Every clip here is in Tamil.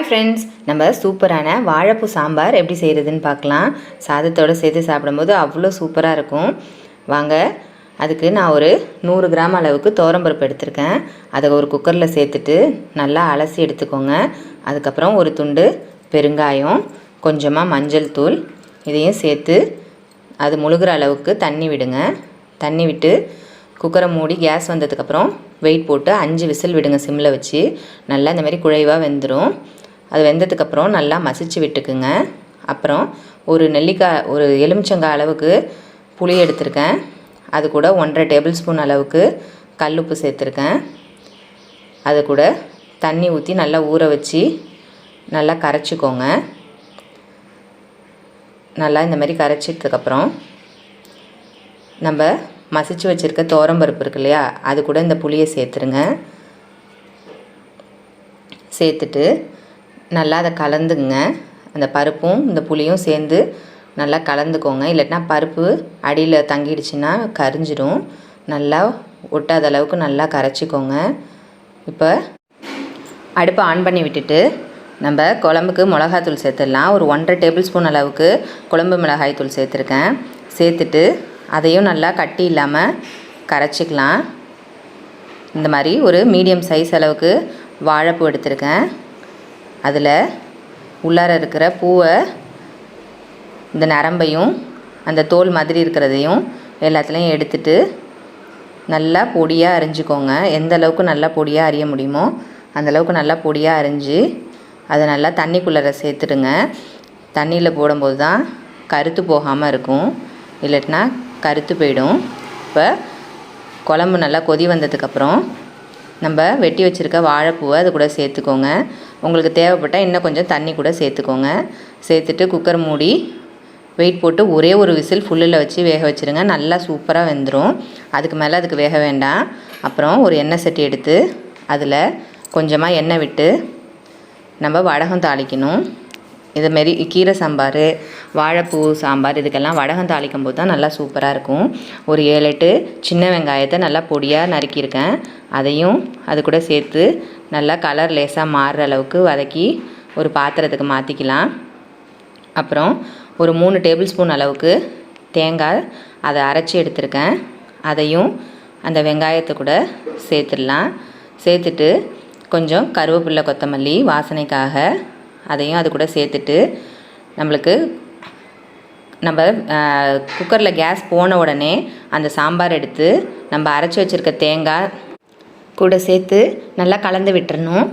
ஹாய் ஃப்ரெண்ட்ஸ் நம்ம சூப்பரான வாழைப்பூ சாம்பார் எப்படி செய்கிறதுன்னு பார்க்கலாம். சாதத்தோடு சேர்த்து சாப்பிடும்போது அவ்வளோ சூப்பராக இருக்கும். வாங்க அதுக்கு நான் ஒரு நூறு கிராம் அளவுக்கு தோரம்பருப்பு எடுத்திருக்கேன். அதை ஒரு குக்கரில் சேர்த்துட்டு நல்லா அலசி எடுத்துக்கோங்க. அதுக்கப்புறம் ஒரு துண்டு பெருங்காயம் கொஞ்சமாக மஞ்சள் தூள் இதையும் சேர்த்து அது முழுகிற அளவுக்கு தண்ணி விடுங்க. தண்ணி விட்டு குக்கரை மூடி கேஸ் வந்ததுக்கப்புறம் வெயிட் போட்டு அஞ்சு விசில் விடுங்க சிம்மில் வச்சு. நல்லா இந்த மாதிரி குழைவாக வெந்துடும் அது வெந்ததுக்கப்புறம் நல்லா மசிச்சு விட்டுக்குங்க. அப்புறம் ஒரு நெல்லிக்காய் ஒரு எலுமிச்சங்காய் அளவுக்கு புளி எடுத்திருக்கேன். அது கூட ஒன்றரை டேபிள் ஸ்பூன் அளவுக்கு கல்லுப்பு சேர்த்துருக்கேன். அது கூட தண்ணி ஊற்றி நல்லா ஊற வச்சு நல்லா கரைச்சிக்கோங்க. நல்லா இந்த மாதிரி கரைச்சதுக்கப்புறம் நம்ம மசிச்சு வச்சுருக்க பருப்பு இருக்கு இல்லையா அது கூட இந்த புளியை சேர்த்துருங்க. சேர்த்துட்டு நல்லா அதை கலந்துங்க. அந்த பருப்பும் இந்த புளியும் சேர்ந்து நல்லா கலந்துக்கோங்க. இல்லைன்னா பருப்பு அடியில் தங்கிடுச்சுன்னா கரிஞ்சிடும் நல்லா ஒட்டாத அளவுக்கு நல்லா கரைச்சிக்கோங்க. இப்போ அடுப்பை ஆன் பண்ணி விட்டுட்டு நம்ம குழம்புக்கு மிளகாத்தூள் சேர்த்துடலாம். ஒரு ஒன்றரை டேபிள் ஸ்பூன் அளவுக்கு குழம்பு மிளகாய் தூள் சேர்த்துருக்கேன். சேர்த்துட்டு அதையும் நல்லா கட்டி இல்லாமல் கரைச்சிக்கலாம். இந்த மாதிரி ஒரு மீடியம் சைஸ் அளவுக்கு வாழைப்பூ எடுத்திருக்கேன். அதில் உள்ளார இருக்கிற பூவை இந்த நரம்பையும் அந்த தோல் மாதிரி இருக்கிறதையும் எல்லாத்துலேயும் எடுத்துட்டு நல்லா பொடியாக அரிஞ்சிக்கோங்க. எந்த அளவுக்கு நல்லா பொடியாக அரிய முடியுமோ அந்தளவுக்கு நல்லா பொடியாக அரிஞ்சு அதை நல்லா தண்ணிக்குள்ளே சேர்த்துடுங்க. தண்ணியில் போடும்போது தான் கருத்து போகாமல் இருக்கும். இல்லட்டினா கருத்து போயிடும். இப்போ குழம்பு நல்லா கொதி வந்ததுக்கப்புறம் நம்ம வெட்டி வச்சுருக்க வாழைப்பூவை அது கூட சேர்த்துக்கோங்க. உங்களுக்கு தேவைப்பட்டால் இன்னும் கொஞ்சம் தண்ணி கூட சேர்த்துக்கோங்க. சேர்த்துட்டு குக்கர் மூடி வெயிட் போட்டு ஒரே ஒரு விசில் ஃபுல்லில் வச்சு வேக வச்சுருங்க. நல்லா சூப்பராக வெந்துடும் அதுக்கு மேலே அதுக்கு வேக வேண்டாம். அப்புறம் ஒரு எண்ணெய் சட்டி எடுத்து அதில் கொஞ்சமாக எண்ணெய் விட்டு நம்ம வடகம் தாளிக்கணும். இதுமாரி கீரை சாம்பார் வாழைப்பூ சாம்பார் இதுக்கெல்லாம் வடகம் தாளிக்கும் போது தான் நல்லா சூப்பராக இருக்கும். ஒரு ஏழு எட்டு சின்ன வெங்காயத்தை நல்லா பொடியாக நறுக்கியிருக்கேன். அதையும் அது கூட சேர்த்து நல்லா கலர் லேசாக மாறுற அளவுக்கு வதக்கி ஒரு பாத்திரத்துக்கு மாற்றிக்கலாம் அப்புறம் ஒரு மூணு டேபிள் ஸ்பூன் அளவுக்கு தேங்காய் அதை அரைச்சி எடுத்திருக்கேன். அதையும் அந்த வெங்காயத்தை கூட சேர்த்துடலாம். சேர்த்துட்டு கொஞ்சம் கருவேப்பில்லை கொத்தமல்லி வாசனைக்காக அதையும் அது கூட சேர்த்துட்டு நம்மளுக்கு நம்ம குக்கரில் கேஸ் போன உடனே அந்த சாம்பார் எடுத்து நம்ம அரைச்சி வச்சுருக்க தேங்காய் கூட சேர்த்து நல்லா கலந்து விட்டுறணும்.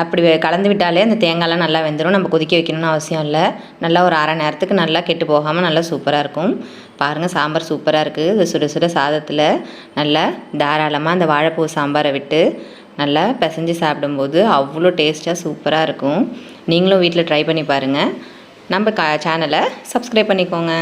அப்படி கலந்து விட்டாலே அந்த தேங்காய்லாம் நல்லா வெந்துடும் நம்ம கொதிக்க வைக்கணும்னு அவசியம் இல்லை. நல்லா ஒரு அரை நேரத்துக்கு நல்லா கெட்டு போகாமல் நல்லா சூப்பராக இருக்கும். பாருங்கள் சாம்பார் சூப்பராக இருக்குது. சுட சுட சாதத்தில் நல்லா தாராளமாக அந்த வாழைப்பூ சாம்பாரை விட்டு நல்லா பிசைஞ்சு சாப்பிடும்போது அவ்வளோ டேஸ்ட்டாக சூப்பராக இருக்கும். நீங்களும் வீட்டில் ட்ரை பண்ணி பாருங்கள் நம்ம க சேனலை சப்ஸ்கிரைப் பண்ணிக்கோங்க.